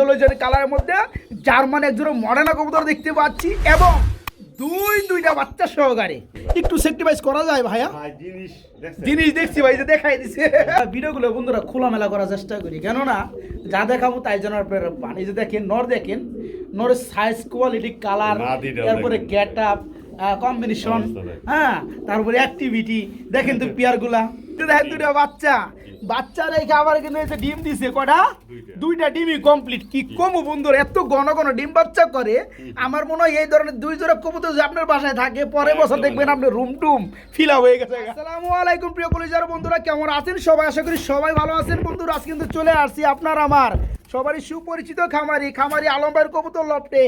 অ্যান্ডোলজের কালারের মধ্যে জার্মান একজোড়া মডার্না কবুতর দেখতে পাচ্ছি এবং দুই দুইটা বাচ্চা সহকারে। একটু সেক্টিভাইজ করা যায় ভাইয়া? জিনিস দেখছি ভাই যে দেখাই দিছে। ভিডিওগুলো বন্ধুরা খোলামেলা করার চেষ্টা করি কেননা যা দেখাবো তাই আপনারা পান। এই যে দেখেন নর দেখেন নরের সাইজ কোয়ালিটি কালার তারপরে গেট আপ কম্বিনেশন হ্যাঁ তারপরে অ্যাক্টিভিটি দেখেন তো পেয়ারগুলা তো দেখেন দুটা বাচ্চা। বাচ্চা রেখে আবার কিন্তু যে ডিম দিছে কটা? দুইটা। ডিমই কমপ্লিট কি কমু বন্ধুরা এত ঘন ঘন ডিম বাচ্চা করে আমার মনে হয় এই ধরনের দুই জোড়া কবুতর যদি আপনার বাসায় থাকে পরে বছর দেখবেন আপনার রুম টুম ফিল হয়ে গেছে। আসসালামু আলাইকুম প্রিয় কলেজার বন্ধুরা কেমন আছেন সবাই? আশা করি সবাই ভালো আছেন। বন্ধুরা আজ কিন্তু চলে আসছি আপনার আমার সবারই সুপরিচিত খামারি খামারি আলমের কবুতর লপটে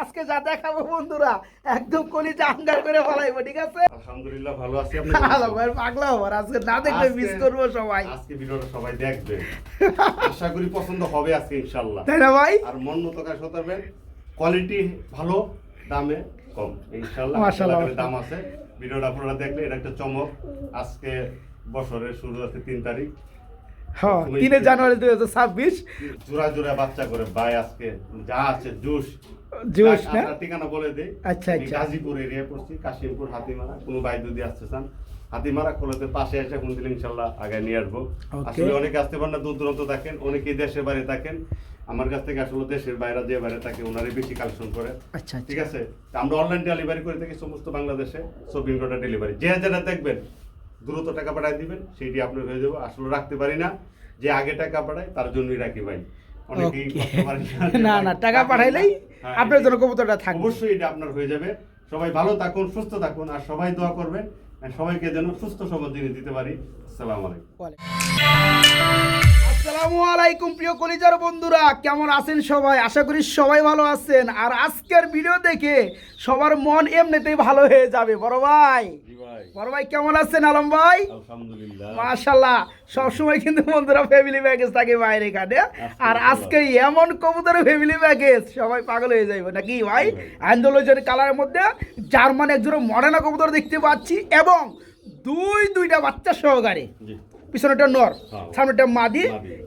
আজকে যা দেখাবো বন্ধুরা একদম কলিজা আঙ্গার করে ফলাইবো ঠিক আছে? আলহামদুলিল্লাহ ভালো আছি। আপনি আলমের পাগলা হবার আজকে না দেখলে আজকে- মিস করব সবাই। আজকে ভিডিওটা সবাই দেখবে। আশা করি পছন্দ হবে আজকে ইনশাআল্লাহ। তাই না ভাই? আর মন মতো কাজ কোয়ালিটি ভালো দামে কম ইনশাআল্লাহ। মাশাআল্লাহ, দাম আছে। ভিডিওটা আপনারা দেখলে এটা একটা চমক। আজকে বছরের শুরু আছে তিন তারিখ। হ্যাঁ তিনে জানুয়ারি দুই হাজার ছাব্বিশ। জোড়া জোড়া বাচ্চা করে ভাই আজকে যা আছে জুস। জোশ না? ঠিকানা বলে দেই। আচ্ছা, আচ্ছা। গাজীপুর এরিয়া পড়ছি কাশিমপুর হাতিমারা। কোনো ভাই যদি আসতে চান হাতিমারা কলেজে পাশে এসে কোন দিন ইনশাল্লাহ আগে নিয়ে আসব। আসলে অনেকে আসতে পারেন না দূর দূরান্ত থাকেন অনেকেই দেশের বাইরে থাকেন। আমার কাছ থেকে আসলে দেশের বাইরে যে বাইরে থাকে ওনারই বেশি কালেকশন করে। আচ্ছা আচ্ছা। ঠিক আছে? আমরা অনলাইন ডেলিভারি করে থাকি সমস্ত বাংলাদেশে ডেলিভারি যে যেটা দেখবেন দ্রুত টাকা পাঠাই দিবেন সেইটি আপনার হয়ে যাবে। আসলে রাখতে পারি না যে আগে টাকা পাঠায় তার জন্যই রাখি ভাই। অনেকেই না না টাকা পাঠাইলেই হ্যাঁ, আপনার। জন্য কবুতরটা থাকবে। অবশ্যই এটা আপনার হয়ে যাবে। সবাই ভালো থাকুন সুস্থ থাকুন আর সবাই দোয়া করবেন সবাইকে যেন সুস্থ সবল দিনে দিতে পারি। আসসালামু আলাইকুম। আসসালামু আলাইকুম প্রিয় কলিজার বন্ধুরা। কেমন আছেন সবাই? আশা করি সবাই ভালো আছেন। আর আজকের ভিডিও দেখে সবার মন এমনিতেই ভালো হয়ে যাবে। বড় ভাই। বড় ভাই কেমন আছেন আলম ভাই? মাশাল্লাহ সবসময় কিন্তু বন্ধুরা ফ্যামিলি প্যাকেজ থাকে বাইরে এখানে। আর আজকে এমন কবুতরের ফ্যামিলি প্যাকেজ সবাই পাগল হয়ে যাবে নাকি ভাই? আন্দোলনের কালারের মধ্যে জার্মান একজোড়া মডার্না কবুতর দেখতে পাচ্ছি এবং দুই দুইটা বাচ্চা সহকারে। পিছনেটা নর হ্যাঁ। সামনেটা মাদি।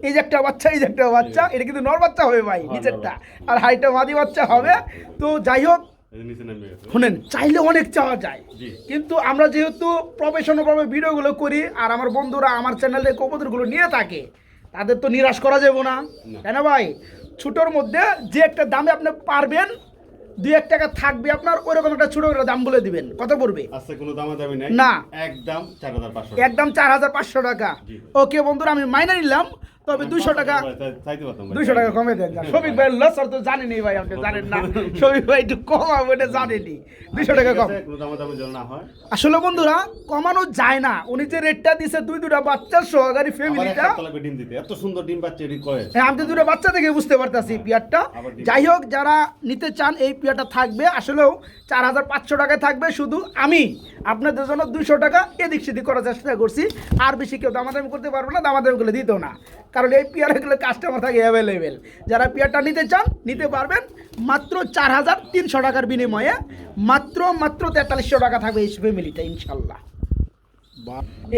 এই যে একটা বাচ্চা এই যে একটা বাচ্চা এটা কিন্তু নর বাচ্চা হবে ভাই নিচেরটা। আর হাইটা মাদি বাচ্চা হবে। তো যাই হোক শুনেন চাইলে অনেক চাওয়া যায়। কিন্তু আমরা যেহেতু প্রফেশনালভাবে ভিডিওগুলো করি আর আমার বন্ধুরা আমার চ্যানেলে কবুতরগুলো নিয়ে থাকে তাদের তো নিরাশ করা যাবে না। না। তাই না ভাই? ছোটোর মধ্যে যে একটা দামে আপনি পারবেন দুই এক টাকা থাকবে আপনার ওইরকম একটা ছোট করে দাম বলে দিবেন। কত পড়বে? আচ্ছা কোনো দামা দামি নাই। না। একদম চার হাজার পাঁচশো একদম চার হাজার পাঁচশো টাকা। ওকে বন্ধুরা আমি মাইনে নিলাম। তবে দুইশো টাকা। পারতাম টাকা কমে দেন শফিক ভাই লসার তো জানেনি ভাই আপনি জানেন না। শফিক ভাই একটু কমাবো এটা জানেনি। দুইশো টাকা কম। আসলে বন্ধুরা কমানো যায় না। উনি যে রেটটা দিছে দুই দুটা সহকারী ফ্যামিলিটা ডিম দিতে। এত সুন্দর ডিম এটি কয়ে হ্যাঁ আমি তো দুটো বাচ্চা থেকে বুঝতে পারতাছি পিয়ারটা। যাই হোক যারা নিতে চান এই পিয়ারটা থাকবে। আসলেও চার হাজার পাঁচশো টাকায় থাকবে। শুধু আমি আপনাদের জন্য দুইশো টাকা এদিক সেদিক করার চেষ্টা করছি। আর বেশি কেউ দামাদামি করতে পারবে না দামাদামি করলে দিতেও না। কারণ এই পিয়ারগুলো কাস্টমার থাকে অ্যাভেলেবেল যারা পিয়ারটা নিতে চান নিতে পারবেন মাত্র চার হাজার তিনশো টাকার বিনিময়ে। মাত্র মাত্র তেতাল্লিশশো টাকা থাকবে এই ফ্যামিলিটা ইনশাল্লাহ।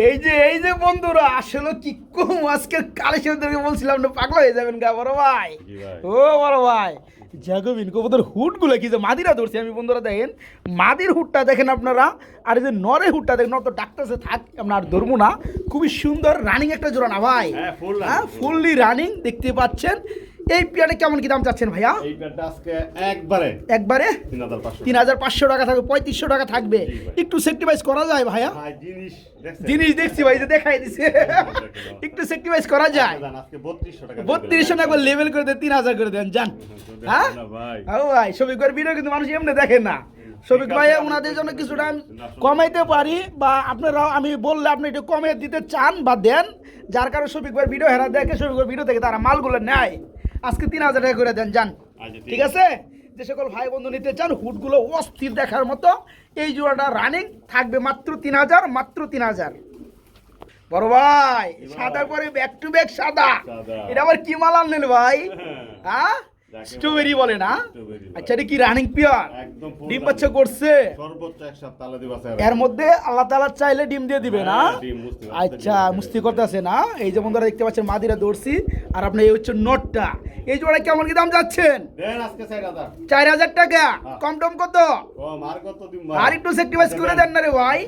এই যে এই যে বন্ধুরা আসলে কি কম আজকে কালেকশনদেরকে বলছিলাম না পাগলা হয়ে যাবেন গা বড় ভাই। ও বড় ভাই। জাগবিন কবুতর হুডগুলো কি যে মাদিরা ধরছি? আমি বন্ধুরা দেখেন মাদির হুডটা দেখেন আপনারা আর এই যে নরের হুডটা দেখেন নর তো ডাক্তারসে থাক আমরা আর ধরবো না। খুবই সুন্দর রানিং একটা জোড়া না ভাই? হ্যাঁ, হ্যাঁ ফুললি রানিং দেখতে পাচ্ছেন। এই পিয়ারে কেমন কি দাম চাচ্ছেন ভাইয়া? এই প্যাডটা আজকে একবারে একবারে? তিন হাজার পাঁচশো তিন হাজার পাঁচশো টাকা থাকবে পঁয়ত্রিশশো টাকা থাকবে। একটু সেক্টিভাইজ করা যায় ভাইয়া? ভাই জিনিস দেখছেন? জিনিস দেখছি ভাই যে দেখাই দিছে। একটু সেক্টিভাইজ করা যায়। আজকে বত্রিশশো টাকা বত্রিশশো টাকা লেভেল করে দেন তিন হাজার করে দেন যান হ্যাঁ? ভাই। ও ভাই শফিক ভাইয়ের ভিডিও কিন্তু মানুষ এমনি দেখে না। শফিক ভাই ওনাদের জন্য কিছুটা আমি। কমাইতে পারি বা আপনারাও আমি বললে আপনি একটু কমে দিতে চান বা দেন। যার কারণে শফিক ভাইয়ের ভিডিও হেরা দেখে শফিক ভাইয়ের ভিডিও থেকে তারা মালগুলো নেয়। আজকে তিন হাজার টাকা করে দেন যান। আচ্ছা, ঠিক আছে। যে সকল ভাই বন্ধু নিতে চান হুডগুলো অস্থির দেখার মতো এই জোড়াটা রানিং থাকবে মাত্র তিন হাজার মাত্র তিন হাজার। বড় ভাই সাদা করে ব্যাক টু ব্যাক সাদা। সাদা। এটা আবার কি মাল আনলেন ভাই? হ্যাঁ। স্ট্রবেরি বলে না? আচ্ছা এটা কি রানিং পিওর ডিম বাচ্চা করছে? সর্বোচ্চ এক সপ্তাহ এর মধ্যে আল্লাহ তালা চাইলে ডিম দিয়ে দিবে না? হ্যাঁ, আচ্ছা মুস্তি করতেছে না? এই যে বন্ধুরা দেখতে পাচ্ছেন মাদিরা দৌড়ছি আর আপনি এই হচ্ছে নটটা। এই জোড়া কেমন কি দাম যাচ্ছেন? দেন আজকে চার হাজার। টাকা? হ্যাঁ। কম টম কত? ও মার কত দিন আর একটু sacrifice করে দেন না রে ভাই।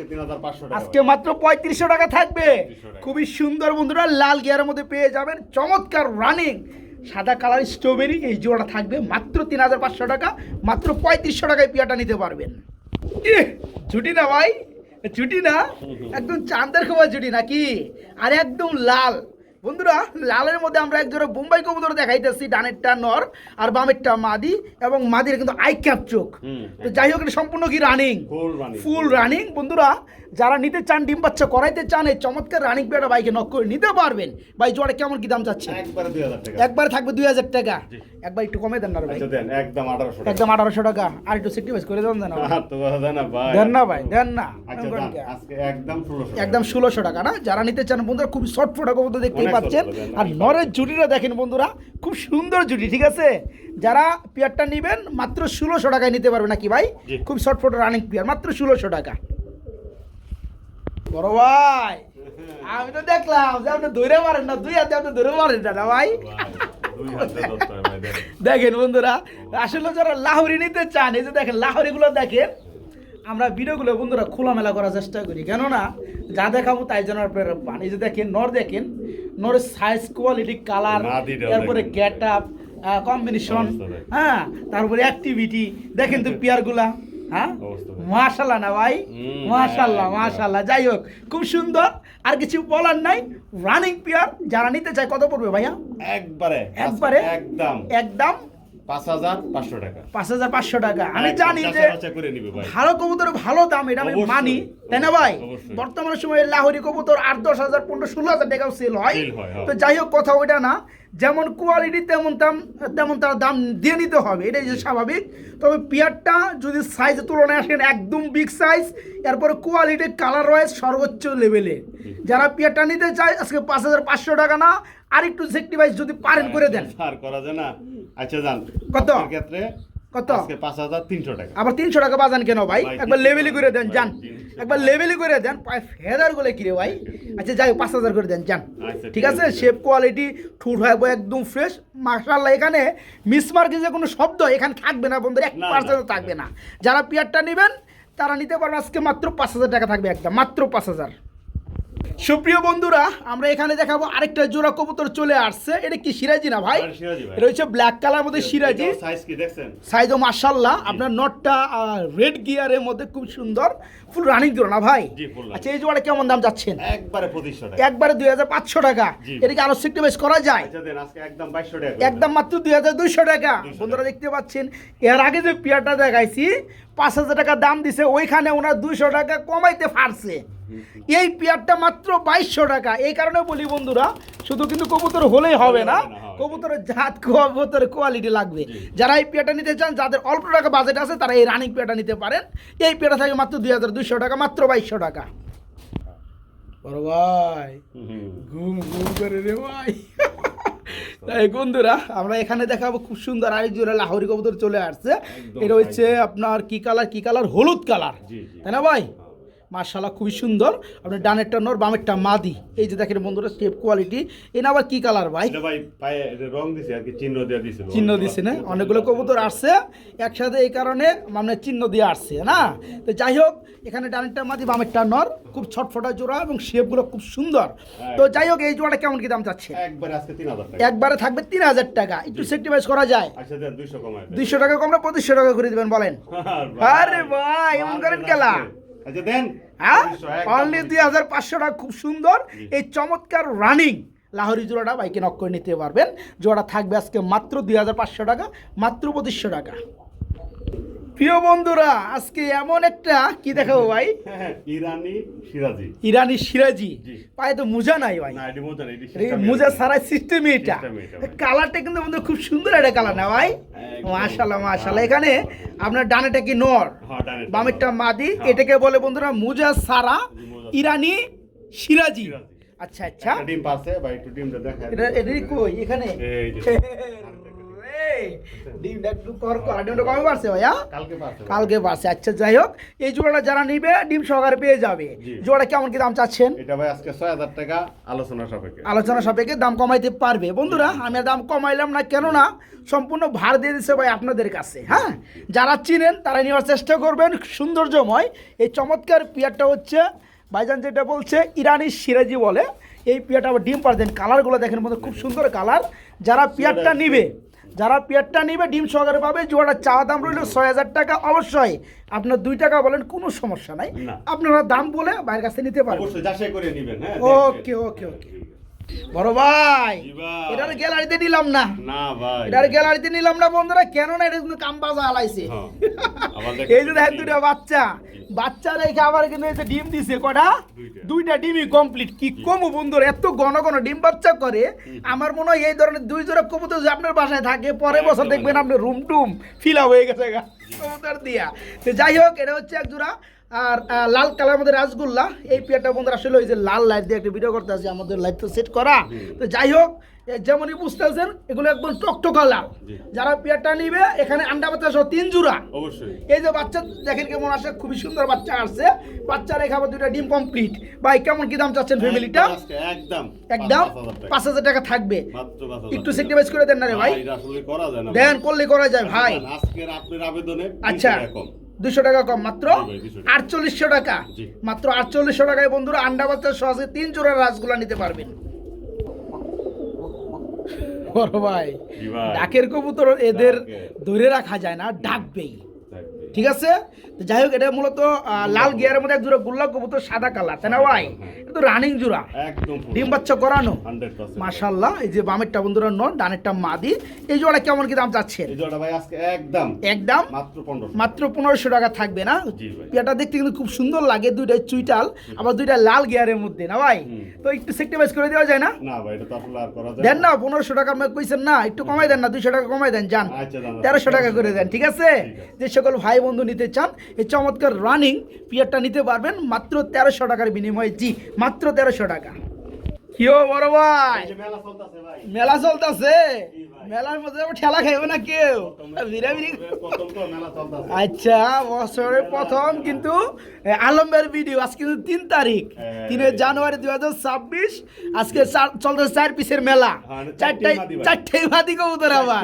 আজকে মাত্র পঁয়ত্রিশশো টাকা থাকবে। 3500 খুবই সুন্দর বন্ধুরা লাল গিয়ারের মধ্যে পেয়ে যাবেন। চমৎকার রানিং সাদা কালার স্ট্রবেরি এই জোড়াটা থাকবে মাত্র তিন হাজার পাঁচশো টাকা মাত্র পঁয়ত্রিশশো টাকায় পিয়াটা নিতে পারবেন। ছুটি না ভাই ছুটি না। একদম চাঁদের খবর ছুটি নাকি? আর একদম লাল। বন্ধুরা লালের মধ্যে আমরা এক জোড়া বোম্বাই কবুতর দেখাইতেছি ডানেরটা নর আর বামেরটা মাদি এবং মাদির কিন্তু আই ক্যাপ চোখ। তো যাই হোক এটা সম্পূর্ণ কি রানিং ফুল রানিং বন্ধুরা যারা নিতে চান ডিম বাচ্চা করাইতে চান এই চমৎকার রানিং পেয়ারা বাইকে নক করে নিতে পারবেন। ভাই জোড়া কেমন কি দাম চাচ্ছে একবারে থাকবে দুই হাজার টাকা। একবার একটু কমে দেন না ভাই। আচ্ছা একদম আঠারোশো টাকা। একদম আঠারোশো টাকা। আর একটু সেক্রিফাইস করে দেন না দেন না ভাই দেন না। আচ্ছা একদম ষোলোশো টাকা। না? যারা নিতে চান বন্ধুরা খুব শর্ট ফোটা কবুতর দেখতেই পাচ্ছেন। আর নরের জুটিটা দেখেন বন্ধুরা খুব সুন্দর জুটি ঠিক আছে? যারা পেয়ারটা নেবেন মাত্র ষোলোশো টাকায় নিতে পারবে নাকি ভাই? খুব শর্ট ফোটো রানিং পেয়ার মাত্র ষোলোশো টাকা। বড় ভাই। আমি তো দেখলাম যে আপনি ধরে মারেন না দুই হাতে আপনি ধরে মারেন না ভাই। দেখেন বন্ধুরা আসলে যারা লাহোরি নিতে চান এই যে দেখেন লাহোরিগুলো দেখেন। আমরা ভিডিওগুলো বন্ধুরা খোলামেলা করার চেষ্টা করি কেননা যা দেখাবো তাই যেন আপনারা পান। এই যে দেখেন নর দেখেন নরের সাইজ কোয়ালিটি কালার তারপরে গেট আপ কম্বিনেশন হ্যাঁ তারপরে অ্যাক্টিভিটি দেখেন তো পেয়ারগুলা হ্যাঁ। মাশাল্লাহ না ভাই? হুম, মাশাল্লাহ। মাশাল্লাহ। যাই হোক খুব সুন্দর। আর কিছু বলার নাই। রানিং পেয়ার যারা নিতে চায় কত পড়বে ভাইয়া? একবারে একবারে? একদম। একদম? পাঁচ হাজার পাঁচশো টাকা। পাঁচ হাজার পাঁচশো টাকা। আমি জানি যে যাচাই বাছাই করে নিবে ভাই। ভালো কবুতর ভালো দাম এটা আমি মানি তাই না ভাই? অবশ্যই। সময়ে লাহোরি কবুতর আট দশ হাজার পনেরো ষোলো হাজার টাকাও সেল হয়। হয়, হ্যাঁ। তো যাই হোক কথা ওইটা না। যেমন কোয়ালিটি তেমন দাম তেমন তার দাম দিয়ে নিতে হবে এটাই যে স্বাভাবিক। তবে পিয়ারটা যদি সাইজের তুলনায় আসেন একদম বিগ সাইজ এরপরে কোয়ালিটি কালার ওয়াইজ সর্বোচ্চ লেভেলে যারা পিয়ারটা নিতে চায় আজকে পাঁচ হাজার পাঁচশো টাকা না আর একটু সেক্টিভাইজ যদি পারেন করে দেন। আর করা যায় না। আচ্ছা যান কত? ক্ষেত্রে কত? আজকে পাঁচ হাজার তিনশো টাকা। আবার তিনশো টাকা বাজান কেন ভাই? একবার লেভেলি করে দেন যান একবার লেভেলি করে দেন পায়ে ফেদারগুলো কিরে ভাই? আচ্ছা যাই হোক, পাঁচ হাজার করে দেন যান আচ্ছা, ঠিক আছে। শেপ কোয়ালিটি ঠুট হয় একদম ফ্রেশ মার্শাল্লাহ এখানে মিসমার্কে যে কোনো শব্দ এখানে থাকবে না বন্ধুরা। এক না, পার্সেন্ট থাকবে না। যারা পিয়ারটা নেবেন তারা নিতে পারবেন আজকে মাত্র পাঁচ হাজার টাকা থাকবে একদম মাত্র পাঁচ হাজার। সুপ্রিয় বন্ধুরা আমরা এখানে দেখাবো আরেকটা জোড়া কবুতর চলে আসছে। এটা কি সিরাজি না ভাই। এটা হচ্ছে ব্ল্যাক কালার মধ্যে সিরাজি। সাইজ ও মার্শাল্লাহ আপনার নটটা রেড গিয়ারের মধ্যে খুব সুন্দর। ফুল রানিং দিল না ভাই। আচ্ছা এই জোড়া কেমন দাম যাচ্ছেন? একবারে পঁচিশশো টাকা। একবারে দুই হাজার পাঁচশো টাকা। এটাকে আরও সেক্টিভাইজ করা যায়? আচ্ছা একদম মাত্র দুই হাজার দুইশো টাকা। 200 বন্ধুরা দেখতে পাচ্ছেন এর আগে যে পিয়ারটা দেখাইছি পাঁচ হাজার টাকা দাম দিছে ওইখানে ওনার দুইশো টাকা কমাইতে পারছে। এই পেয়ারটা মাত্র বাইশশো টাকা। এই কারণে বলি বন্ধুরা শুধু কিন্তু কবুতর হলেই হবে না হ্যাঁ। কবুতরের জাত কবুতরের কোয়ালিটি লাগবে। যারা এই পেয়ারটা নিতে চান যাদের অল্প টাকা বাজেট আছে তারা এই রানিং পেয়ারটা নিতে পারেন। এই পেয়ারটা থাকে মাত্র দুই হাজার দুইশো টাকা মাত্র বাইশশো টাকা। বড় ভাই ঘুম ঘুম করে রে ভাই। তাই বন্ধুরা আমরা এখানে দেখাবো খুব সুন্দর আরেক জোড়া লাহোরি কবুতর চলে আসছে। এটা হচ্ছে আপনার কি কালার কি কালার হলুদ কালার। তাই না ভাই? মার্শাল্লাহ খুবই সুন্দর। আপনার ডানেরটা নর বামেরটা মাদি। এই যে দেখেন বন্ধুরা স্টেপ কোয়ালিটি এনা আবার কি কালার ভাই? এটা ভাই রং দিছে আর কি চিহ্ন দেওয়া দিছিল চিহ্ন দিছে না? অনেকগুলো কবুতর আসছে একসাথে এই কারণে মানে চিহ্ন দিয়ে আসছে না? তো যাই হোক এখানে ডানেরটা মাদি বামেরটা নর। খুব ছটফটা জোড়া এবং শেপগুলো খুব সুন্দর। তো যাই হোক এই জোড়াটা কেমন কি দাম চাচ্ছে? একবারে আজকে তিন হাজার টাকা। একবারে থাকবে তিন হাজার টাকা। একটু সেক্টিভাইজ করা যায়। আচ্ছা দেন দুইশো কমায় দেন। দুইশো টাকা কমরা পঁচিশশো টাকা করে দিবেন বলেন। আর ভাই, এমন করেন খেলা? আচ্ছা দেন। হ্যাঁ? 200, অনলি দুই হাজার পাঁচশো টাকা খুব সুন্দর। এই চমৎকার রানিং লাহোরি জোড়াটা বাইকে নক করে নিতে পারবেন। জোড়া থাকবে আজকে মাত্র দুই হাজার পাঁচশো টাকা মাত্র পঁচিশশো টাকা। প্রিয় বন্ধুরা আজকে এমন একটা কি দেখাবো ভাই? হ্যাঁ, ইরানি সিরাজি। ইরানি সিরাজি। পায়ে তো মোজা নাই ভাই। মোজা। সারাই সিস্টেমই এটা। ভাই। কালারটা কিন্তু বন্ধু খুব সুন্দর একটা কালার না ভাই। মাশাল্লাহ মাশাল্লাহ এখানে আপনার ডানেটা কি নর? হ্যাঁ, বামেরটা মাদি। হ্যাঁ। এটাকে বলে বন্ধুরা মুজা সারা ইরানি সিরাজি। আচ্ছা আচ্ছা। ডিম পাশে বা একটু ডিমটা দেখা এটা কই? এখানে? ডিমটা একটু কর কর। ডিমটা কমে পারছে ভাইয়া? কালকে পারছে আচ্ছা যাই হোক এই জোড়াটা যারা নিবে ডিম সহকারে পেয়ে যাবে। জি। জোড়া কেমন কি দাম চাচ্ছেন? এটা ভাই আজকে ছয় হাজার টাকা আলোচনা সাপেক্ষে। আলোচনা সাপেক্ষে দাম কমাইতে পারবে। বন্ধুরা আমি দাম কমাইলাম না কেননা সম্পূর্ণ ভার দিয়ে দিচ্ছে ভাই আপনাদের কাছে হ্যাঁ? যারা চিনেন তারা নেওয়ার চেষ্টা করবেন সৌন্দর্যময়। এই চমৎকার পিয়ারটা হচ্ছে ভাইজান যেটা বলছে ইরানি সিরাজি বলে। এই পিয়ারটা আবার ডিম পারছেন কালারগুলো দেখেন মধ্যে খুব সুন্দর কালার যারা পিয়ারটা নিবে যারা পেয়ারটা নিবে ডিম সহকারে পাবে জোয়াটা চাওয়া দাম রইল ছয় হাজার টাকা। অবশ্যই আপনার দুই টাকা বলেন কোনো সমস্যা নাই। আপনারা দাম বলে বাইরের কাছে নিতে পারবেন। নেবেন হ্যাঁ ওকে, ওকে, ওকে। বড় ভাই এটার গ্যালারিতে নিলাম না। না ভাই। এটার গ্যালারিতে নিলাম না বন্ধুরা কেন না এটা কিন্তু কাম বাজা হালাইছে হ্যাঁ। এই যে দেখেন দুটা বাচ্চা। বাচ্চা রেখে আবার কিন্তু এই যে ডিম দিছে কটা? দুইটা। দুইটা ডিমই কমপ্লিট কি কমু বন্ধুরা এত ঘন ঘন ডিম বাচ্চা করে আমার মনে হয় এই ধরনের দুই জোড়া কবুতর যদি আপনার বাসায় থাকে পরের বছর দেখবেন আপনার রুম টুম ফিল হয়ে গেছে কবুতর দিয়া। তো যাই হোক এটা হচ্ছে এক জোড়া আর লাল কালার মধ্যে রাসগোল্লা। এই পেয়ারটা বন্ধুরা আসলে ওই যে লাল লাইট দিয়ে একটা ভিডিও করতে আছে আমাদের লাইট তো সেট করা। তো যাই হোক যেমনই বুঝতেছেন এগুলো একদম টকটকা লাল। যারা পেয়ারটা নিবে এখানে আন্ডা বাচ্চা সহ তিন জোড়া। অবশ্যই। এই যে বাচ্চা দেখেন কেমন আসে খুবই সুন্দর বাচ্চা আসছে। বাচ্চা রেখে আবার দুইটা ডিম কমপ্লিট ভাই কেমন কি দাম চাচ্ছেন ফ্যামিলিটা একদম একদম পাঁচ হাজার টাকা। থাকবে। একটু। সেক্রিফাইস করে দেন না রে ভাই। দেন করলে করা যায় ভাই। আজকের আপনার আবেদনে আচ্ছা। দুশো টাকা কম মাত্র জি ভাই, 200 টাকা। আটচল্লিশশো টাকা। মাত্র আটচল্লিশশো টাকায় বন্ধুরা আন্ডা বাচ্চা সহজে তিন চোরা রাসগুলা নিতে পারবেন। বড় ভাই ডাকের কবুতর এদের ধরে রাখা যায় না ডাকবেই। ঠিক আছে? তো যাই হোক এটা মূলত লাল গিয়ারের মধ্যে জোড়া গুল্লা কবুতর সাদা কালার তাই না ভাই? এটা তো রানিং জোড়া। একদম ডিম বাচ্চা করানো? 100% মাশাল্লাহ এই যে বামেরটা বন্ধুরা নন ডানেরটা মাদি। এই জোড়া কেমন কি দাম চাচ্ছেন? এই জোড়া ভাই আজকে একদম। একদম? মাত্র 1500 মাত্র পনেরোশো টাকা থাকবে না। পেয়াটা দেখতে কিন্তু খুব সুন্দর লাগে দুইটা চুইটাল আবার দুইটা লাল গিয়ারের মধ্যে না ভাই? তো একটু সেক্টিভাইজ করে দেওয়া যায় না? না ভাই এটা তো আসলে আর করা যায় দেন না। পনেরোশো টাকা আপনি কইছেন না একটু কমাই দেন না দুইশো টাকা কমাই দেন যান। আচ্ছা, দাদা। তেরোশো টাকা করে দেন ঠিক আছে। যে সকল ভাই বন্ধু নিতে চান এই চমৎকার রানিং পিয়ারটা নিতে পারবেন মাত্র তেরোশো টাকার বিনিময়ে। জি মাত্র তেরোশো টাকা। কি বড় ভাই? মেলা চলতেছে মেলার মধ্যে ঠেলা খাইবে না কেউ? বিরাবিরি আচ্ছা বছরের প্রথম কিন্তু আলমের ভিডিও আজকে কিন্তু তিন তারিখ। হ্যাঁ। তিনে জানুয়ারি দুই হাজার ছাব্বিশ আজকে চার- চলতেছে চার পিসের মেলা। হ্যাঁ, চারটাই চারটেই মাদি কবুতর আবার।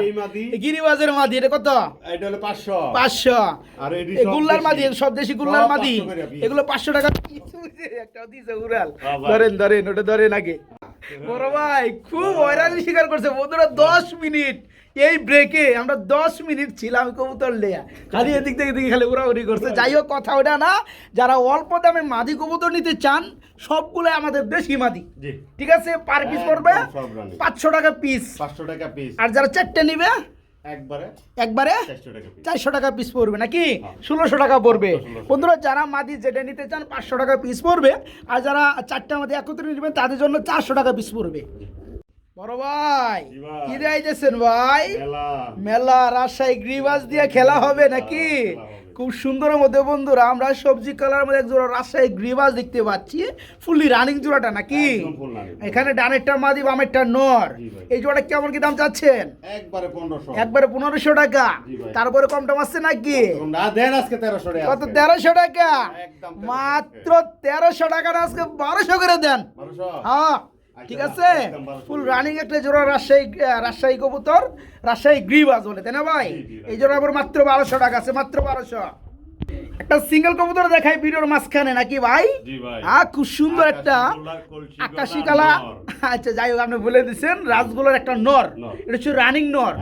গিরিবাজের মাদি এটা কত? এটা হলো 500 পাঁচশো। আর সব গুল্লার। মাদি সব দেশি গুল্লার মাদি। 500 করে piece। এগুলো পাঁচশো টাকা। একটা দিছে উড়াল। ধরেন ধরেন ওটা ধরেন আগে। বড় ভাই খুব হয়রানি স্বীকার করছে। বন্ধুরা দশ মিনিট। এই ব্রেকে আমরা দশ মিনিট ছিলাম কবুতর লেয়া খালি এদিক থেকে দিকে খালি উড়াউড়ি করছে। যাই হোক কথা ওটা না। যারা অল্প দামে মাদি কবুতর নিতে চান সবগুলো আমাদের দেশি মাদি। ঠিক আছে? পার পিস পড়বে। পাঁচশো টাকা পিস 500 টাকা পিস আর যারা চারটে নিবে একবারে একবারে 400 টাকা পিস চারশো টাকা পিস পড়বে নাকি? হ্যাঁ। ষোলোশো টাকা পড়বে। 1600 বন্ধুরা যারা মাদি যেটা নিতে চান পাঁচশো টাকা পিস পড়বে। আর যারা চারটা মাদি একত্রে নেবেন তাদের জন্য চারশো টাকা পিস পড়বে। বড় ভাই কি দিয়েছেন ভাই? মেলা। রাজশাহী গ্রিবাস দিয়ে খেলা হবে নাকি? হবে। খুব সুন্দরের মধ্যে বন্ধুরা আমরা সবজি কালার মধ্যে এক জোড়া রাজশাহী গ্রিবাস দেখতে পাচ্ছি। ফুললি রানিং জোড়াটা নাকি। এখানে ডানেরটা মাদি বামেরটা নর। এই জোড়াটা কেমন কি দাম চাচ্ছেন? একবারে 1500 একবারে পনেরোশো টাকা। তারপরে কম টম আসছে নাকি? না দেন আজকে 1300 টাকা কত তেরোশো টাকা? মাত্র তেরোশো টাকা না আজকে বারোশো করে দেন। 1200 হ্যাঁ। ঠিক আছে? ফুল রানিং একটা জোড়া রাজশাহী রাজশাহী কবুতর রাজশাহী গ্রিবাজ বলে তাই না ভাই। এই জোড়া আবার মাত্র বারোশো টাকা আছে মাত্র বারোশো। একটা সিঙ্গেল কবুতর দেখাই ভিডিওর মাঝখানে নাকি ভাই? আহ খুব সুন্দর একটা আকাশি কালা। আচ্ছা যাই হোক আপনি বলে দিচ্ছেন রাজগুলোর একটা নর। এটা হচ্ছে রানিং নর।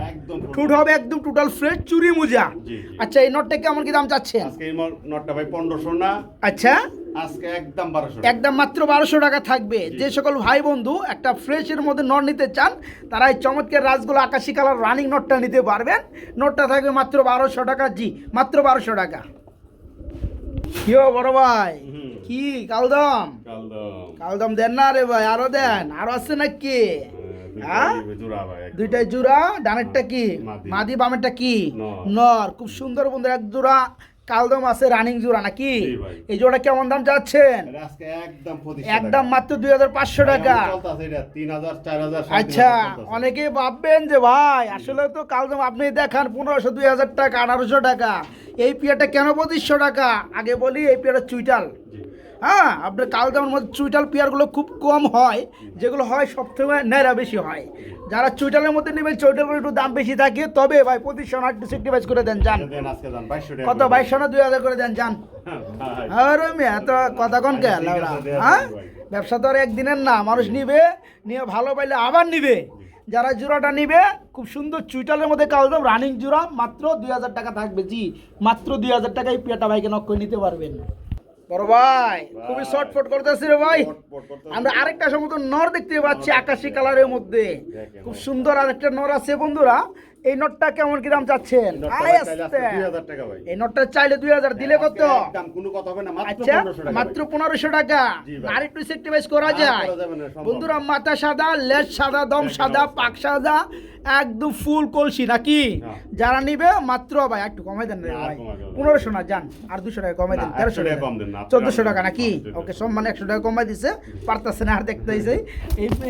ঠুট হবে একদম টোটাল ফ্রেশ চুরি মুজা। আচ্ছা এই নটটা কেমন কি দাম চাচ্ছেন? আজকে এই নটটা ভাই 1500 না। আচ্ছা। আজকে একদম 1200 একদম মাত্র বারোশো টাকা থাকবে। যে সকল ভাই বন্ধু একটা ফ্রেশের মধ্যে নট নিতে চান তারা এই চমৎকার রাজগুলো আকাশি কালার রানিং নটটা নিতে পারবেন। নটটা থাকবে মাত্র বারোশো টাকা। জি মাত্র বারোশো টাকা। কি হো বড় ভাই? কি কালদম? কালদম। দেন না রে ভাই আরও দেন আরও আছে নাকি? হ্যাঁ? দুইটাই জোড়া ডানের টা ডানেরটা কি? মাদি। বামের বামেরটা কি? নর। নর খুব সুন্দর বন্ধু এক জোড়া কালদম আছে রানিং জোড়া নাকি? এই জোড়া কেমন দাম চাচ্ছেন? একদম একদম মাত্র দুই হাজার পাঁচশো টাকা। আচ্ছা অনেকে ভাববেন যে ভাই আসলে তো কালদম আপনি দেখান পনেরোশো দুই হাজার টাকা আঠারোশো টাকা। এই পিয়াটা কেন পঁচিশশো টাকা? আগে বলি এই পিয়াটা চুইটাল। হ্যাঁ আপনার কালদামের মধ্যে চুইটাল পেয়ারগুলো খুব কম হয় যেগুলো হয় সবথেকে ন্যাড়া বেশি হয়। যারা চুইটালের মধ্যে নেবেন চুইটালগুলো একটু দাম বেশি থাকে। তবে ভাই পঁচিশশো একটু সেক্টিভাইজ করে দেন যান। কত বাইশশো না দুই হাজার করে দেন যান। হ্যাঁ, আরে মেয়ে তো কথা কোন কে হ্যাঁ? ব্যবসা তো আর একদিনের না মানুষ নিবে নিয়ে ভালো পাইলে আবার নিবে। যারা জোড়াটা নিবে খুব সুন্দর চুইটালের মধ্যে কাল দাম রানিং জোড়া মাত্র দুই হাজার টাকা থাকবে। জি মাত্র দুই হাজার টাকায় পিয়াটা ভাইকে নক করে নিতে পারবেন। বড় ভাই খুবই শর্টফট করতেছি রে ভাই। আমরা আরেকটা সম্ভবত নর দেখতে পাচ্ছি আকাশি কালারের মধ্যে। খুব। সুন্দর আরেকটা নর আছে বন্ধুরা। এই নোটটা কেমন কি দাম চাচ্ছেন? নটটা আয় ভাই চাইলে আজকে আস্তে। 2000 টাকা ভাই। এই নটটা চাইলে দুই হাজার দিলে কত? মাত্র আচ্ছা মাত্র পনেরোশো টাকা। আর একটু সেক্টিভাইজ করা যায়। বন্ধুরা মাথা সাদা লেজ সাদা দম সাদা পাক সাদা একদম ফুল কলসি নাকি? হ্যাঁ। যারা নিবে মাত্র ভাই একটু কমাই দেন ভাই। পনেরোশো না যান আর দুশো টাকা কমাই দেন তেরোশো টাকা চোদ্দশো টাকা নাকি? ওকে সব মানে একশো টাকা কমাই দিছে পারতেছে না আর দেখতে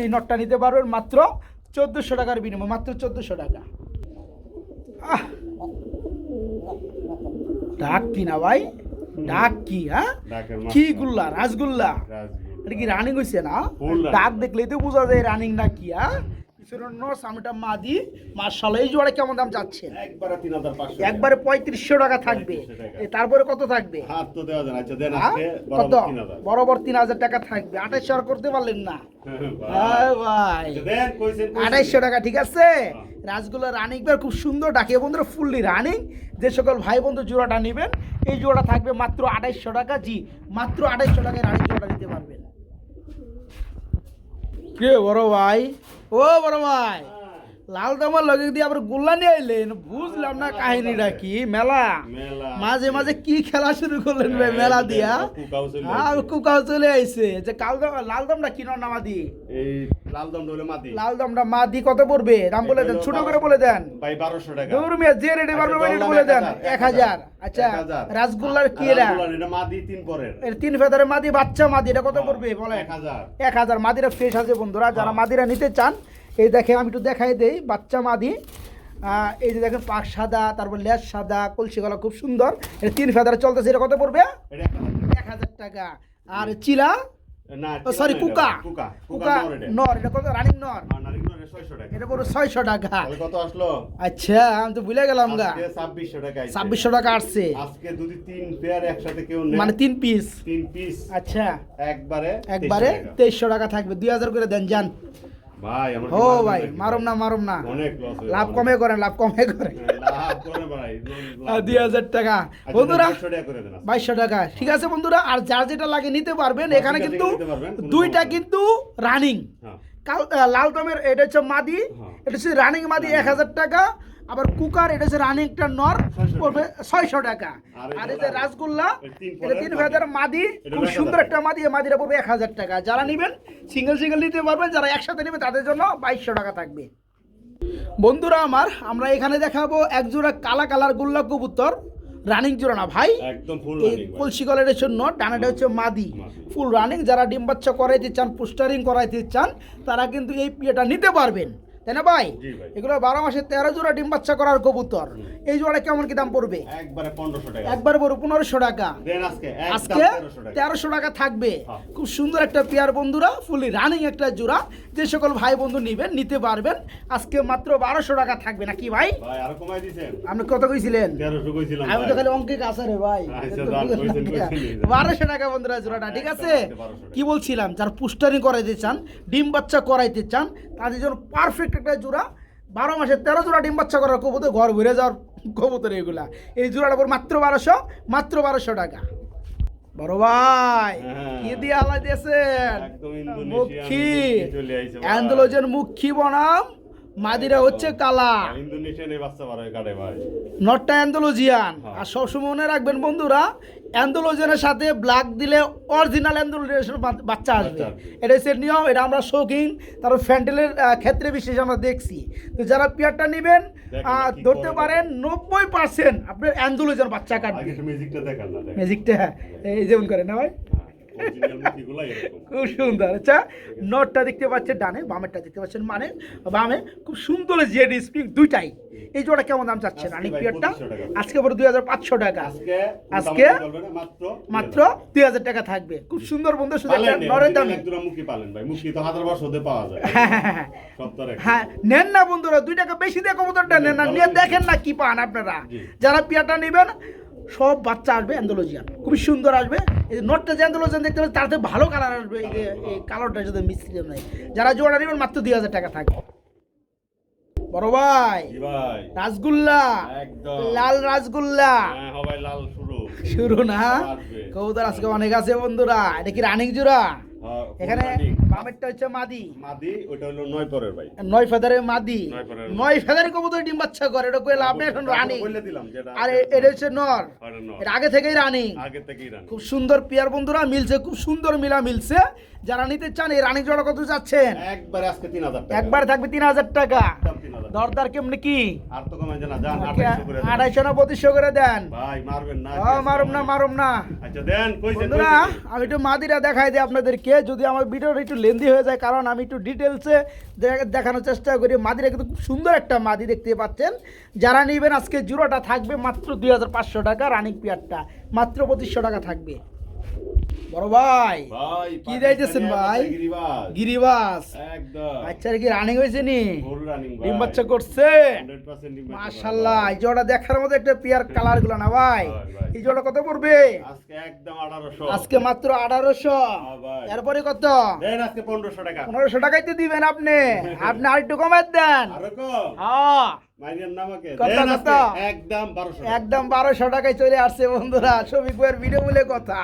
এই নোটটা নিতে পারবেন মাত্র চোদ্দশো টাকার বিনিময় মাত্র চোদ্দশো টাকা। ডাক কি না ভাই ডাক কি হ্যাঁ? কি। গুল্লা রাসগুল্লা এটা কি রানিং হয়েছে না? ডাক দেখলেই তো বোঝা যায় রানিং না কি হ্যাঁ? পিছনের নস মাদি। মার্শাল এই জোড়া কেমন দাম যাচ্ছেন একবারে 3500 একবারে পঁয়ত্রিশশো টাকা থাকবে। 3500 টাকা। এ, তারপরে কত থাকবে? হাত তো দেওয়া যায় আচ্ছা, দেন? আজকে বরাবর 3000 বরাবর তিন হাজার টাকা থাকবে। আঠাইশশো আর করতে পারলেন না। ভাই। হ্যাঁ ভাই। আচ্ছা, দেন, কইছেন, টাকা ঠিক আছে? হ্যাঁ। রাসগুলো রানিং বের খুব সুন্দর ডাকে। বন্ধুরা ফুললি রানিং যে সকল ভাই বন্ধু জোড়াটা নেবেন এই জোড়াটা থাকবে মাত্র আড়াইশো টাকা। জি মাত্র আড়াইশো টাকায় রানিং জোড়াটা নিতে পারবেন। কে বড় ভাই? ও বড় ভাই। লাল দামার লগে দিয়ে আবার গোল্লা নিয়ে আইলেন বুঝলাম না কাহিনীটা কি মেলা। মাঝে মাঝে কি খেলা শুরু করলেন ভাই মেলা দিয়া? হ্যাঁ আইছে। কুকাও চলে আইছে। যে কাল লাল দামটা দিয়ে এই লাল দামটা কত পড়বে? দাম বলে দেন ছোট করে বলে দেন। ভাই 1200 টাকা। মিয়া যে রেটে পারবে ওই বলে দেন এক হাজার। আচ্ছা 1000 রাসগোল্লার কি আর এরা এটা মাদি তিন পরের। এর তিন ফেদারের মাদি বাচ্চা মাদি এটা কত পড়বে বলে 1000 এক হাজার। মাদিরা ফ্রেশ আছে বন্ধুরা যারা হ্যাঁ। মাদিরা নিতে চান এই দেখে আমি একটু দেখাই দেই বাচ্চা মাদি এই যে দেখেন পাক সাদা তারপর লেজ সাদা কলসি গলা খুব সুন্দর এটা তিন ফেদারে চলতেছে এটা কত পড়বে? এক হাজার টাকা। আর চিলা? সরি কুকা। কুকা নর এটা। কত? রানিং নর। আর নারী নর এটা 600 টাকা। এটা পড়বে ছয়শো টাকা। কত আসলো? আচ্ছা আমি তো ভুলে গেলাম গা। আজকে 2600 টাকা আইছে। ছাব্বিশশো টাকা আসছে। আজকে যদি তিন পেয়ার একসাথে কেউ মানে তিন পিস তিন পিস আচ্ছা। একবারে একবারে তেইশশো টাকা থাকবে। দুই হাজার করে দেন যান। ভাই আমার ও ভাই মারুম না মারুম না। অনেক লস লাভ কমে করেন লাভ কমে করেন। লাভ করে ভাই আর দুই হাজার টাকা। আচ্ছা, বন্ধুরা 200 টাকা ঠিক আছে বন্ধুরা আর যার যেটা লাগে নিতে পারবেন হ্যাঁ, এখানে কিন্তু দুইটা কিন্তু রানিং হ্যাঁ। কাল লাল টমের এটা হচ্ছে মাদি। হ্যাঁ। এটা হচ্ছে রানিং মাদি এক হাজার টাকা। আবার কুকার এটা হচ্ছে রানিং একটা নর পড়বে ছয়শো টাকা। আর এই যে রাসগোল্লা এটা তিন ভেদার মাদি খুব সুন্দর একটা মাদি এই মাদিটা পড়বে এক হাজার টাকা। যারা নেবেন সিঙ্গেল সিঙ্গেল নিতে পারবেন যারা একসাথে নেবে তাদের জন্য বাইশশো টাকা থাকবে। বন্ধুরা আমার আমরা এখানে দেখাবো এক জোড়া কালা কালার গোল্লা কবুতর। রানিং জোড়া না ভাই। এই কলসি কলের জন্য ডানাটা হচ্ছে মাদি। মাদি। ফুল রানিং যারা ডিম বাচ্চা করাইতে চান পোস্টারিং করাইতে চান তারা কিন্তু এই পিয়েটা নিতে পারবেন। তাই না ভাই? এগুলো বারো মাসে তেরো জোড়া ডিম বাচ্চা করার কবুতর। এই জোড়া কেমন কি দাম পড়বে? একবারে 1500 টাকা। একবার বড় পনেরোশো টাকা। আজকে আজকে একদম 1300 টাকা। তেরোশো টাকা থাকবে। হ্যাঁ। খুব সুন্দর একটা পেয়ার বন্ধুরা ফুলি রানিং একটা জোড়া। যে সকল ভাই বন্ধু নিবেন নিতে পারবেন আজকে মাত্র বারোশো টাকা থাকবে নাকি ভাই? আপনি কত কইছিলেন? আমি তো খালি অঙ্কে কাছে রে ভাই। আচ্ছা। বারোশো টাকা বন্ধুরা জোড়াটা ঠিক আছে? একদম 1200 টাকা। কি বলছিলাম? যারা পুস্টারিং করাইতে চান ডিম বাচ্চা করাইতে চান তাদের জন্য পারফেক্ট একটা জোড়া। বারো মাসে তেরো জোড়া ডিম বাচ্চা করার কবুতর ঘর ঘুরে যাওয়ার কবুতর এগুলা। এই জোড়াটা মাত্র বারোশো মাত্র বারোশো টাকা। বড় ভাই হ্যাঁ। কি দিয়ে আল্লাহ দিয়েছেন মুখী। অ্যান্ডোলজেন মুখী বনাম মাদিরা হচ্ছে কালা। ইন্দোনেশিয়ান এই বাচ্চা বার কাটে ভাই। নটটা অ্যান্ডোলজিয়ান। হ্যাঁ। আর সবসময় মনে রাখবেন বন্ধুরা অ্যান্ডোলজিয়ানের সাথে ব্ল্যাক দিলে অরিজিনাল অ্যান্ডোলজিয়ান বাচ্চা আসবে। এটা হচ্ছে নিয়ম এটা আমরা শৌখিন তারপর ফ্যান্ডেলের ক্ষেত্রে বিশেষ আমরা দেখছি। তো যারা পেয়ারটা নেবেন ধরতে পারেন নব্বই পার্সেন্ট আপনার অ্যান্ডোলজিয়ান বাচ্চা কাটবে। দেখান না ম্যাজিকটা এই যেমন করে না ভাই? এরকম খুব সুন্দর। আচ্ছা নটটা দেখতে পাচ্ছেন ডানে বামেরটা দেখতে পাচ্ছেন মানে বামে খুব সুন্দর জেড স্প্রিং দুইটাই। এই জোড়া কেমন দাম চাচ্ছেন? ভাই পিয়ারটা আজকে পরে দুই হাজার পাঁচশো টাকা। আজকে মাত্র দুই হাজার। টাকা থাকবে। খুব সুন্দর বন্ধু শুধু নরের দামে। হ্যাঁ হ্যাঁ হ্যাঁ। হ্যাঁ নেন না বন্ধুরা দুই টাকা বেশি দিয়ে কবুতরটা নেন না নিয়ে দেখেন না কি পান আপনারা। যারা পিয়াটা নেবেন সব বাচ্চা আসবে অ্যান্ডোলজিয়ান। খুবই সুন্দর আসবে। এই যে নটটা যে অ্যান্ডোলজিয়ান দেখতে পাচ্ছেন থেকে ভালো কালার আসবে। এই যে এই কালারটা যদি মিস্ত্রি নেই যারা জোড়া নেবেন মাত্র দুই হাজার টাকা থাকে বড় ভাই রাজগুল্লা রাসগুল্লা লাল রাসগুল্লা। হ্যাঁ শুরু। না। কবুতর আজকে অনেক আছে বন্ধুরা। এটা কি রানিং জোড়া? এখানে। বামেরটা হচ্ছে মাদি। মাদি ওইটা হলো নয় পরের ভাই। নয় ফেদারের মাদি। নয় ফেদারের কবুতর ডিম বাচ্চা করে এটা নেই এখন রানিং বলে দিলাম যেটা আর এটা হচ্ছে নর। ওটা এটা আগে থেকেই রানিং আগে থেকেই রান খুব সুন্দর পেয়ার বন্ধুরা মিলছে খুব সুন্দর মিলা মিলছে যারা নিতে চান এই রানিং জোড়া কত চাচ্ছেন একবারে আজকে তিন হাজার টাকা। একবার থাকবে তিন হাজার টাকা। দরদার কেমনি কি? আর তো কমে জানা যান আঠাইশো করে না করে দেন। ভাই মারবেন না ও মারুম না মারুম না। আচ্ছা দেন কইছেন বন্ধুরা আমি একটু মাদিরা দেখাই দিই আপনাদেরকে। যদি আমার ভিডিওটা একটু লেন্দি হয়ে যায় কারণ আমি একটু ডিটেলসে দেখানোর চেষ্টা করি। মাদিরা কিন্তু খুব সুন্দর একটা মাদি দেখতে পাচ্ছেন। যারা নেবেন আজকে জুরোটা থাকবে মাত্র দুই হাজার পাঁচশো টাকা রানিং পিয়ারটা মাত্র পঁচিশশো টাকা থাকবে। বড় ভাই। কি দিতেছেন ভাই? গিরিবাস আচ্ছা কি রানিং হয়েছে নি? ডিম বাচ্চা করছে। 100% ডিম বাচ্চা মাশাল্লাহ এই জোড়া দেখার মতো একটা পেয়ার কালারগুলো না ভাই। এই জোড়া কত পড়বে? আজকে একদম 1800 আজকে মাত্র আঠারোশো। হ্যাঁ এরপরে কত? 1500 টাকা। পনেরোশো টাকাই তো দিবেন আপনি। আপনি আর একটু কমাই দেন হ্যাঁ। একদম বারোশো টাকায় চলে আসছে বন্ধুরা ছবি বইয়ের ভিডিও বলে কথা।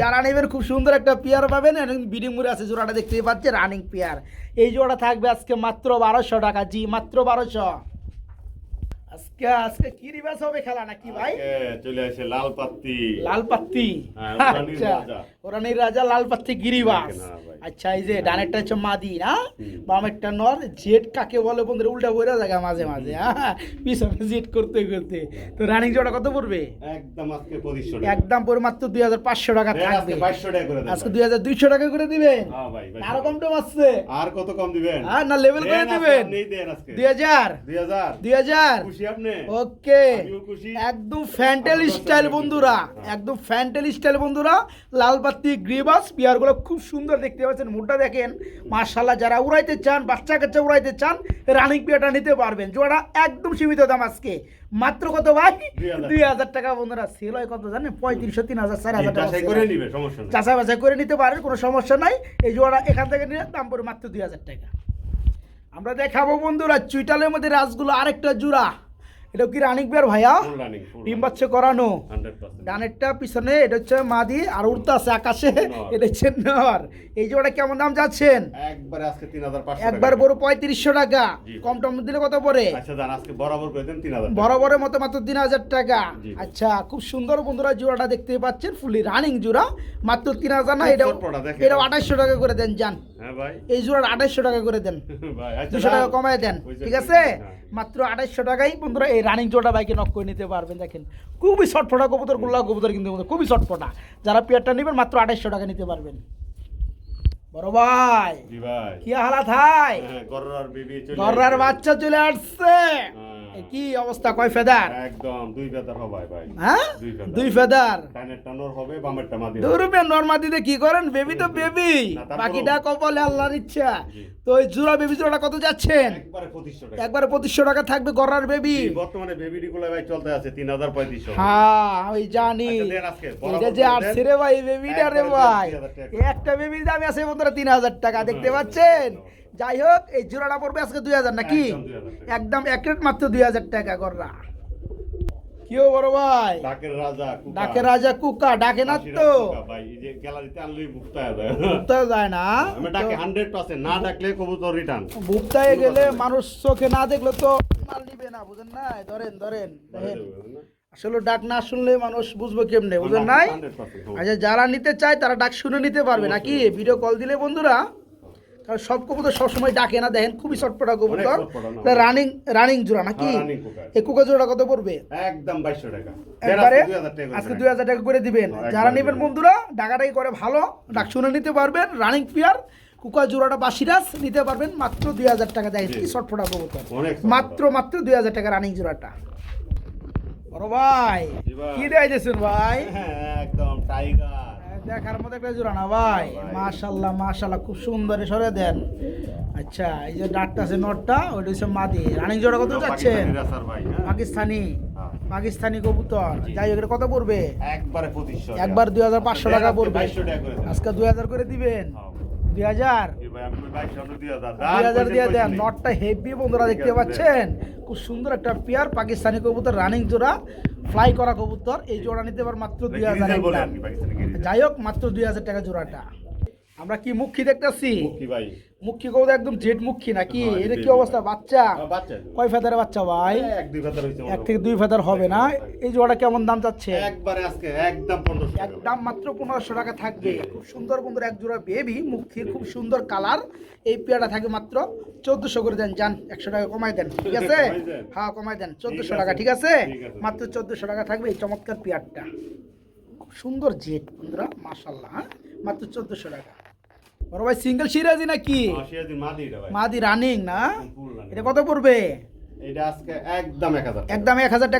যারা নেবেন খুব সুন্দর একটা পেয়ার পাবেন বিডিং মুড়ে আছে জোড়াটা দেখতেই পাচ্ছে রানিং পেয়ার এই জোড়া থাকবে আজকে মাত্র বারোশো টাকা। জি মাত্র বারোশো। আজকে আজকে কি রিবাস হবে খেলা নাকি ভাই? চলে আসে লাল পাত্তি। লাল পাত্তি। হ্যাঁ, আচ্ছা। ওরানির রাজা লাল পাত্তি গিরিবাস হ্যাঁ। আচ্ছা এই যে ডানেরটা হচ্ছে মাদি না? বামেরটা নর জেট কাকে বলে বন্ধুরা? উল্টা বইরা জায়গা মাঝে মাঝে হ্যাঁ পিছনে জেট করতে করতে। তো রানিং জোড়া কত পড়বে? একদম আজকে 2500 একদম পরে মাত্র দুই হাজার পাঁচশো টাকা থাকবে আজকে 2200 টাকা করে আজকে দুই হাজার দুইশো টাকা করে দিবেন? হ্যাঁ। আরও কম টম আসছে? আর কত কম দিবেন? হ্যাঁ না লেভেল করে দিবেন? দুই হাজার? দুই হাজার। খুশি আপনি? ওকে। একদম ফ্যান্টেল স্টাইল বন্ধুরা হ্যাঁ। একদম ফ্যান্টেল স্টাইল বন্ধুরা লাল বাত্তি গ্রিবাস পিয়ারগুলো খুব সুন্দর দেখতে পাচ্ছেন। মুডটা দেখেন মার্শাল্লাহ যারা উড়াইতে চান বাচ্চা কাচ্চা উড়াইতে চান রানিং পিয়ারটা নিতে পারবেন। জোড়া একদম সীমিত দাম আজকে। মাত্র কত ভাই? দুই হাজার। টাকা বন্ধুরা সেল হয় কত জানেন? পঁয়ত্রিশশো তিন হাজার চার হাজার টাকা যাচাই বাছাই করে নিতে পারেন কোনো সমস্যা নাই। এই জোড়া এখান থেকে নিলে দাম পড়ে মাত্র দুই হাজার টাকা। আমরা দেখাবো বন্ধুরা চুইটালের মধ্যে রাসগুলো আরেকটা জোড়া। এটা কি রানিক বের ভাইয়া? ডিম বাচ্চা করানো? ডানেরটা পিছনে এটা হচ্ছে মাদি আর উড়তে আছে আকাশে এটা হচ্ছে নর এই জোড়া কেমন দাম যাচ্ছেন? একবারে আজকে 3500 একবার বড় পঁয়ত্রিশশো টাকা। কম টম দিলে কত পড়ে? আচ্ছা জান আজকে বরাবর করে দেন 3000 বড় বড় মতো মাত্র তিন হাজার টাকা। আচ্ছা খুব সুন্দর বন্ধুরা জোড়াটা দেখতে পাচ্ছেন ফুলি রানিং জোড়া। মাত্র তিন হাজার না এটা এটা আঠাশশো টাকা করে দেন যান হ্যাঁ ভাই। এই জোড়ার আঠাশশো টাকা করে দেন। ভাই আচ্ছা দুশো টাকা কমায় দেন ঠিক আছে। মাত্র আড়াইশো টাকাই বন্ধুরা এই রানিং জোড়া বাইকে নক করে নিতে পারবেন দেখেন। খুবই শটফটা কবুতর গুল্লা কবুতর কিন্তু খুবই শটফটা যারা পেয়ারটা নেবেন মাত্র আড়াইশো টাকা নিতে পারবেন। বড় ভাই কি হালাত হাই? হ্যাঁ গররার। বাচ্চা চলে আসছে। হ্যাঁ। কি অবস্থা? কয় ফেদার? একদম দুই বেতার হবে ভাই হ্যাঁ? দুই ফেদার। ফেদার? হবে বামেরটা মাদি দিতে কি করেন? বেবি তো বেবি। বাকিটা কপালে আল্লাহর ইচ্ছা। তো জোড়া বেবি কত যাচ্ছেন? একবারে 2500 টাকা। একবারে পঁচিশশো টাকা থাকবে গররার বেবি। বর্তমানে বেবি ভাই চলতে আছে 3500 হ্যাঁ আমি জানি। আচ্ছা, এটা যে করে আসছে দেন। রে ভাই বেবিটা রে ভাই। 3000 একটা বেবির দাম আছে বন্ধুরা তিন হাজার টাকা দেখতে পাচ্ছেন? যাই হোক এই জোড়াটা পড়বে আজকে দুই হাজার নাকি? একদম 2000 টাকা। একদম এক মাত্র দুই হাজার টাকা গররা। কেউ বড় ভাই? ডাকের রাজা কুকা। ডাকে রাজা কুকা ডাকে না তো? ভাই এই যে গ্যালারিতে আনলেই যায়। যায় না? আমি ডাকে হান্ড্রেড পার্সেন্ট না ডাকলে কবুতর রিটার্ন গেলে মানুষ চোখে না দেখলে তো মাল নিবে না বুঝেন না? ধরেন ধরেন আসলে ডাক না শুনলে মানুষ বুঝবে কেমনে বুঝেন নাই? আচ্ছা যারা নিতে চায় তারা ডাক শুনে নিতে পারবে নাকি? ভিডিও কল দিলে বন্ধুরা কারণ সব কবুতর সবসময় ডাকে না দেখেন খুবই চটপটা কবুতর। রানিং রানিং জোড়া নাকি? হ্যাঁ, কুকা। এই কুকা জোড়া কত পড়বে? একদম বাইশশো টাকা। একবারে? আজকে দুই হাজার টাকা করে দিবেন। যারা নেবেন বন্ধুরা ডাকাটাই করে ভালো ডাক শুনে নিতে পারবেন। রানিং পিয়ার কুকা জোড়াটা বা সিরাজ নিতে পারবেন। মাত্র দুই হাজার টাকা দেয়। কি ফোটা কবুতর। মাত্র মাত্র দুই হাজার টাকা রানিং জোড়াটা। বড় ভাই কি দেয় ভাই? হ্যাঁ, একদম টাইগার। দেখার মতো একটা জোড়া না ভাই। মাশাল্লাহ মাশাল্লাহ খুব সুন্দর সরে দেন। আচ্ছা এই যে ডাকটা আছে নটটা ওইটা হচ্ছে মাদি। রানিং জোড়া কত পাকিস্তানি ভাই, হ্যাঁ। পাকিস্তানি? হ্যাঁ। কবুতর। যাই হোক কত পড়বে? একবারে একবার দুই হাজার পাঁচশো টাকা পড়বে। আজকে দুই হাজার করে দিবেন? হ্যাঁ। দুই হাজার? দুই হাজার। দিয়ে দেন। নটটা হেভি বন্ধুরা দেখতে পাচ্ছেন? খুব সুন্দর একটা পেয়ার পাকিস্তানি কবুতর রানিং জোড়া ফ্লাই করা কবুতর। এই জোড়া নিতে পার মাত্র দুই হাজার। যাই হোক মাত্র দুই হাজার টাকা জোড়াটা। আমরা কি মুখী দেখতেছি? ভাই। মুখী কবুতর একদম জেট মুখী নাকি? হ্যাঁ, এটা কি অবস্থা? বাচ্চা? তো। কয় ফেদারের বাচ্চা ভাই? এক দুই হাজার হয়েছে এক থেকে দুই ফেদার হবে না। এই জোড়া কেমন দাম চাচ্ছে? একবারে আজকে একদম পনেরোশো টাকা। একদম মাত্র পনেরোশো টাকা থাকবে। খুব সুন্দর বন্ধুর এক জোড়া বেবি মুক্তির খুব সুন্দর কালার এই পেয়ারটা থাকবে মাত্র চোদ্দশো করে দেন। যান একশো টাকা কমাই দেন ঠিক আছে? হ্যাঁ কমাই দেন চোদ্দশো আছে, টাকা ঠিক আছে? মাত্র চোদ্দশো টাকা থাকবে এই চমৎকার পেয়ারটা। খুব সুন্দর জেট বন্ধুরা মাসাল্লাহ হ্যাঁ? মাত্র চোদ্দশো টাকা। বড় ভাই সিঙ্গেল সিরাজি নাকি? আশি মাদি ভাই। মাদি রানিং না? এটা কত পড়বে? এটা আজকে একদম এক হাজার টাকা। একদম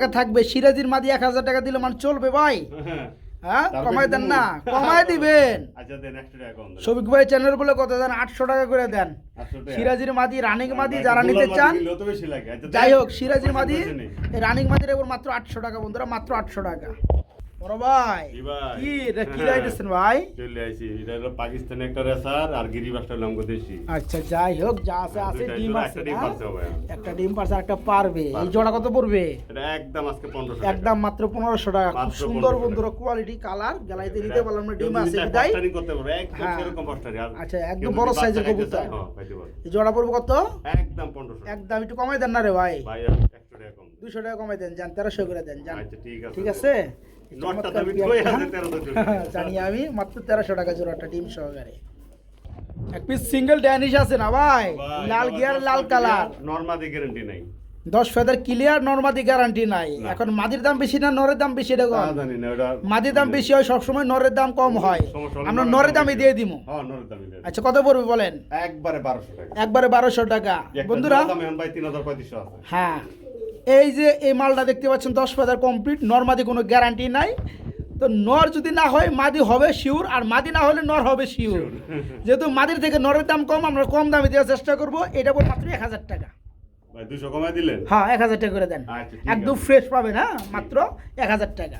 থাকবে। সিরাজির মাদি এক হাজার টাকা দিলে মানে চলবে ভাই। হ্যাঁ। কমাই দেন না কমাই দিবেন। আচ্ছা দেন একশো টাকা কম দেন। ভাই চ্যানেল বলে কত দেন? আটশো টাকা করে দেন। সিরাজির মাদি রানিং মাদি যারা নিতে চান। আচ্ছা, যাই হোক সিরাজির পয়সা মাদি রানিং মাদির এবার মাত্র আটশো টাকা বন্ধুরা মাত্র আটশো টাকা। বড় ভাই। কি এটা কি যাইতেছেন ভাই? চলে আইছি। এটা হলো পাকিস্তানি একটা রেসার আর গিরিবাসটা হলো আমাদের দেশি আচ্ছা যাই হোক যা আছে আছে ডিম জোড়া, আছে একটা ডিম পারছে একটা ডিম পারছে একটা পারবে। এই জোড়া কত পড়বে? এটা একদম আজকে পনেরোশো টাকা। একদম মাত্র পনেরোশো টাকা। খুব সুন্দর বন্ধুরা কোয়ালিটি কালার নিতে পারলাম না ডিম আছে বিদায় ফস্টারিং করতে পারবে, একদম হ্যাঁ। আর আচ্ছা, একদম বড় বাচ্চা সাইজের কবুতর। হ্যাঁ, এই জোড়া পড়বে কত? একদম। একদম একটু কমাই দেন না রে ভাই। ভাই, দুশো টাকা কমাই দেন যান তেরোশো করে দেন যান। আচ্ছা, ঠিক আছে। জানি আমি মাত্র তেরোশো টাকা জোড়াটা ডিম সহকারে। এক পিস সিঙ্গেল ড্যানিশ আছে না ভাই? লাল গিয়ার লাল কালার। নর্মাদি গ্যারান্টি নাই। দশ ফেদার ক্লিয়ার নর্মাদি গ্যারান্টি নাই। এখন মাদির দাম বেশি না নরের দাম বেশি এটা তা কম জানি না, ওটা- মাদির দাম বেশি হয় সবসময় নরের দাম কম হয়। আমরা নরের দাম দিয়ে দিব হ্যাঁ, নরের দামই দেন। আচ্ছা কত পড়বে বলেন? একবারে বারোশো টাকা। একবারে বারোশো টাকা। বন্ধুরা? হ্যাঁ। এই যে এই মালটা দেখতে পাচ্ছেন দশ পাতার কমপ্লিট নর্মাদি কোনো গ্যারান্টি নাই। তো নর যদি না হয় মাদি হবে শিওর আর মাদি না হলে নর হবে শিওর যেহেতু মাদির থেকে নরের দাম কম আমরা কম দামে দেওয়ার চেষ্টা করব। এটা বল মাত্র এক হাজার টাকা। হ্যাঁ এক হাজার টাকা করে দেন। আচ্ছা, একদম ফ্রেশ পাবেন হ্যাঁ মাত্র এক হাজার টাকা।